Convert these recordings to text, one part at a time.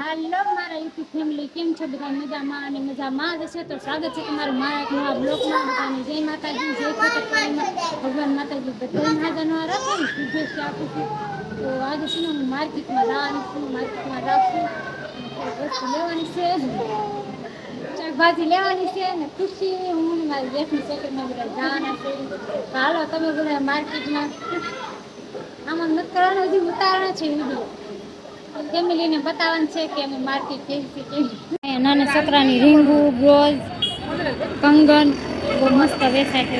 હાલો મારા YouTube family કેમ છો? બધા મજામાં અને મજામાં જ છે? તો સ્વાગત છે તમારું મારા એક નવા બ્લોગમાં બધાને જય માતાજી, જય ખોટકમાં ભગવાન માતાજી બધા હાજર રાખો ને શુભેચ્છા આપું છું તો આજે છે ને હું માર્કેટમાં જવાની છું, માર્કેટમાં થોડીક વસ્તુ લેવાની છે શાકભાજી લેવાની છે અને ખુશી. હું મારી જેઠની સેકન્ડમાં બધા જવાના છે. હાલો, તમે બધા માર્કેટમાં આમાં નથી કરવાનું, હજી ઉતારણા છે વીડિયો. ફેમિલીને બતાવવાનું છે કે અમે માર્કેટ કેવી કેવી નાના છોકરાની રીંગુ બ્રોઝ કંગન, બહુ મસ્ત વેચાય છે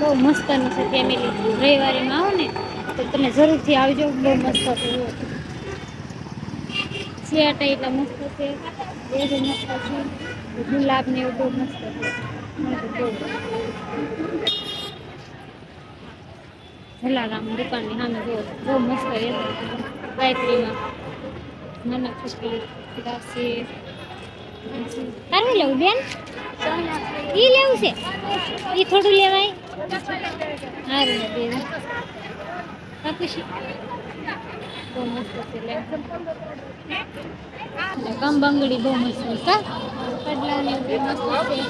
બહુ મસ્તનું છે ફેમિલી રવિવારીમાં આવો ને, તો તમે જરૂરથી આવજો, બહુ મસ્ત છે સિયાટા એટલા મસ્ત છે, એ બી મસ્ત છે. ગુલાબ ને એવું બહુ મસ્ત છે. જલારામ દુકાનની સામે જો બહુ મસ્ત એ ગાયત્રીમાં નાના છોકરી દાસી તારું લેવું બેન? એ લેવું છે? એ થોડું લેવાય? સારું બેન. કાપુશી બહુ મસ્ત છે કમ અને બહુ મસ્ત મસ્ત છે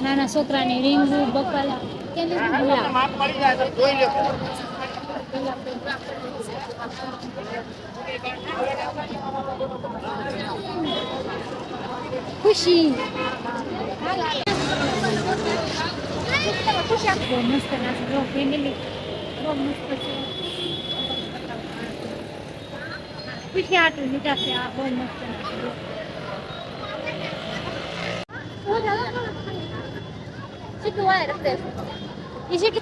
નાના છોકરાની રીંગુ બપલ કે લીધું ગુલાબ ખુશી બહુ મસ્ત નાશે જો ફેમિલી બહુ મસ્ત છે ખુશી આટલું લીધા છે આ બહુ મસ્ત નાશે જો કેટલું વાય Y sí que...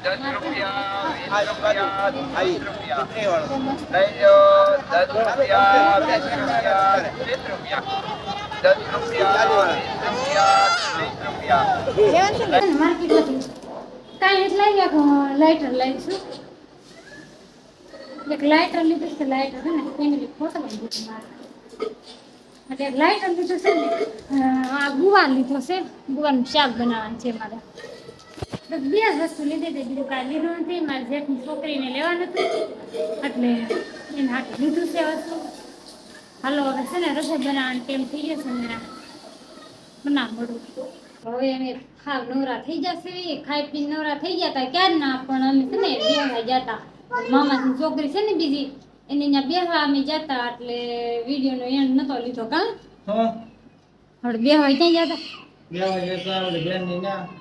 કાંઈ એટલે લઈ લાઇટર લઈશું એક લાઇટર લીધું છે લાઇટર ને ફેમિલી ફોટો લીધું મારે એટલે લાઇટર લીધું છે ને આ ગુવાર લીધો છે ગુવાનું શાક બનાવવાનું છે મારે બે જ વસ્તુ લીધી હતી. બીજું કાંઈ લીધું નથી. મારી જેઠની છોકરીને લેવાનું હતું. એટલે એને હાથ લીધું છે વસ્તુ. હાલો હવે છે ને રસોઈ બનાવવાનું ટેમ થઈ ગયો છે મેરા બનાવ બધું હવે અમે ખાવ નવરા થઈ જશે. ખાઈ પીને નવરા થઈ ગયા તા ક્યાં ના પણ અમે છે ને બેહવા જતા. મામાની છોકરી છે ને બીજી એને ત્યાં બેહવા અમે જતા. એટલે વિડીયોનો એન્ડ નતો લીધો કાં? હવે બેહવા ક્યાં જતા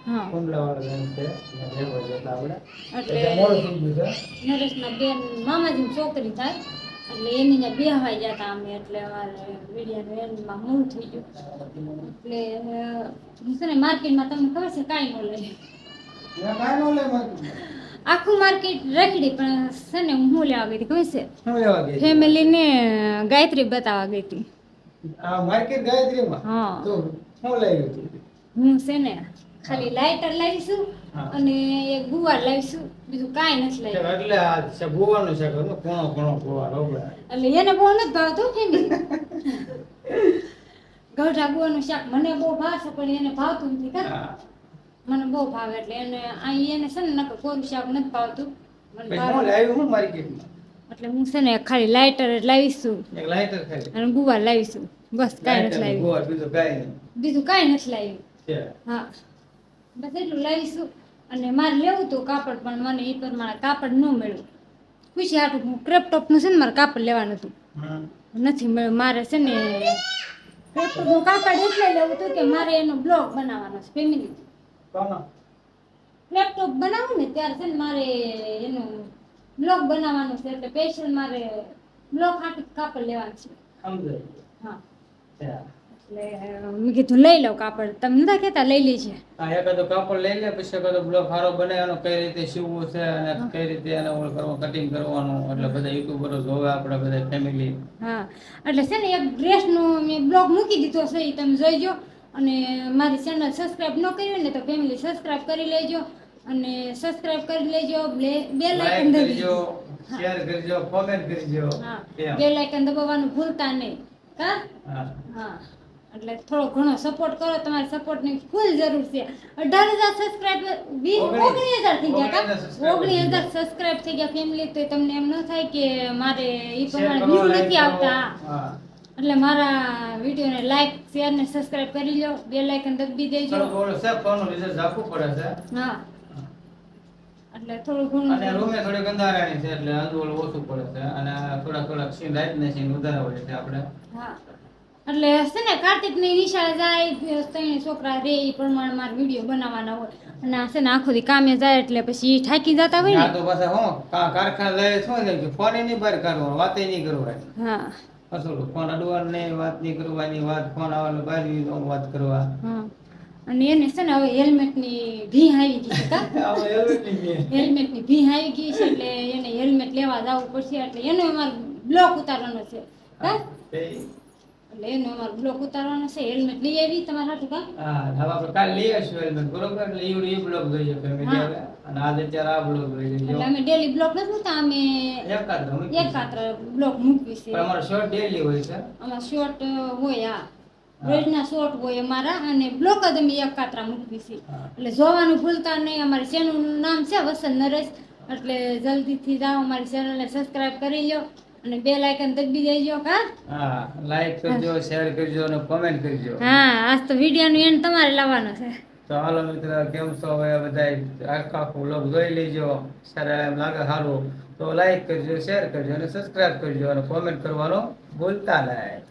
હા. એટલે નરેશના બેન મામાજીની છોકરી થાય. એટલે એની ત્યાં બેહવા જતા અમે. એટલે અમારે એન્ડમાં મૂળ થઈ ગયું. એટલે હું છે ને માર્કેટમાં તમને ખબર છે કાંઈ ન લે આખું માર્કેટ રખડી પણ છે ને હું લેવા ગઈ હતી ખબર છે? ફેમિલીને ગાયત્રી બતાવવા ગઈ હતી. માર્કેટ ગાયત્રીમાં? હા. તો લાવ્યું હતું? હું છે ને ખાલી લાઇટર લાવીશું અને એક ગુવાર લાવીશું બીજું કાંઈ નથી લાવ્યું. એટલે આ છે ગોવાનું છે ઘરનું કોણો કોણો ગોવા એટલે એને બહુ નથી ભાવતો ફેમિલી ગઢા ગુવાનું શાક મને બહુ ભાવશે પણ એને ભાવતું નથી કા? મને બહુ ભાવે એટલે એને અહીં એને છે ને નકર કોરું શાક નથી ભાવતું. મને લાવ્યું હું માર્કેટમાં? એટલે હું છે ને ખાલી લાઇટર જ લાવીશું. લાઇટર ખાલી અને ગુવાર લાવીશું. બસ કાંઈ નથી લાવ્યું. બીજું કાંઈ નથી લાવ્યું. હા. બસ એટલું લાવીશું. અને મારે લેવું હતું કાપડ પણ મને એ પ્રમાણે કાપડ ન મળ્યું. ખુશી હાટું હું ક્રેપ ટોપનું છે ને મારે કાપડ લેવાનું હતું. નથી મળ્યું. મારે છે ને કાપડ એટલે લેવું હતું કે મારે એનો બ્લોગ બનાવવાનો છે ફેમિલી લેપટોપ બનાવું ને ત્યારે છે ને મારે એનું બ્લોગ બનાવવાનો છે એટલે સ્પેશિયલ મારે બ્લોગ હાટું કાપડ લેવાનું છે. હા. એટલે મેં કીધું લઈ લઉં કાપડ. તમે નતા કહેતા લઈ લેજે. હા એક તો કાપડ લઈ લે પછી એકાદો બ્લોક સારો બનાવવાનો કઈ રીતે સીવવું છે અને કઈ રીતે એને ઓલ કરવો કટિંગ કરવાનું એટલે બધા યુટ્યુબરો જોવે આપણે બધા ફેમિલી હા. એટલે છે ને એક ડ્રેસનો મેં બ્લોગ મૂકી દીધો છે એ તમે જોઈજો અને મારી ચેનલ સબસ્ક્રાઇબ ન કરી હોય ને તો ફેમિલી સબસ્ક્રાઇબ કરી લેજો. અને સબસ્ક્રાઇબ કરી લેજો બે બે લાઇકન લાઈક કરજો શેર કરજો કોમેન્ટ કરજો. હા. એમ. બે લાઇકન દબાવવાનું ભૂલતા નહીં. હા. હા. એટલે થોડો ઘણો સપોર્ટ કરો તમારે સપોર્ટની ફૂલ જરૂર છે. અઢાર હજાર સબસ્ક્રાઈબર વીસ ઓગણીસ. હજાર થઈ ગયા ઓગણીસ હજાર ઓગણીસ હજાર ગયા. સબસ્ક્રાઈબ થઈ ગયા ફેમિલી તો તમને એમ ન થાય કે મારે એ પ્રમાણે વ્યૂ નથી આવતા. એટલે મારા વિડીયોને લાઈક શેર ને સબસ્ક્રાઇબ કરી લો બે લાઇકન દબી દેજો. હા. એટલે થોડું ઘણું અને રૂમે થોડી અંધારાની છે એટલે અંધોળ ઓછું પડે છે. અને થોડા થોડા સીન રાતના સીન વધારે હોય છે આપણે. હા. એટલે છે ને કાર્તિકની નિશાળે જાય ત્રણ છોકરા રે એ પ્રમાણે મારે વીડિયો બનાવવાના હોય. અને આ છે ને આખો દી કામે જાય એટલે પછી થાકી જતા હોય ને. તો પાછા હું કારખાના લઈ શું ને ફોન નહીં બહાર કાઢવાનો વાતે નહીં કરવાની હા. અસલ ફોન અડવાનું નહીં વાત નહીં કરવાની વાત ફોન આવવાનું બહાર વાત કરવા. હા. અને એને છે ને હવે હેલ્મેટની ભી આવી ગઈ છે કા? ની ભી આવી ગઈ છે એટલે એને હેલ્મેટ લેવા જવું પડશે એટલે એનો અમારે બ્લોક ઉતારવાનો છે તે- એટલે એનો અમારે બ્લોક ઉતારવાનો છે હેલ્મેટ લઈ આવી તમારા હાટુ કા? હા હવે આપણે લઈ આવીશું helmet, બરોબર? એટલે ઈ ઈ બ્લોગ જોઈએ family હવે. અને આજે અત્યારે આ બ્લોગ જોઈએ એટલે અમે ડેલી બ્લોક નથી મૂકતા અમે એકાદ મૂકી બ્લોક મૂકવી છે. અમારો શોર્ટ ડેલી હોય છે. આમાં શોર્ટ હોય આ રોજના શોર્ટ હોય અમારા અને બ્લોક જ અમે એક કાતરા મૂકવી છે. એટલે જોવાનું ભૂલતા નહીં અમારી ચેનલનું નામ છે વસંત નરેશ. એટલે જલ્દીથી જાઓ અમારી ચેનલને સબસ્ક્રાઇબ કરી લો અને બે લાઇકન દબી દેજો કા હા લાઈક કરજો શેર કરજો અને કોમેન્ટ કરજો. હા આજ તો વિડીયોનું એન્ડ તમારે લાવવાનો છે. તો હાલો મિત્ર કેમ છો? હવે બધા આખો આખો vlog જોઈ લેજો. સારા એમ લાગે સારું. તો લાઈક કરજો શેર કરજો અને સબસ્ક્રાઇબ કરજો અને કોમેન્ટ કરવાનો ભૂલતા નહીં.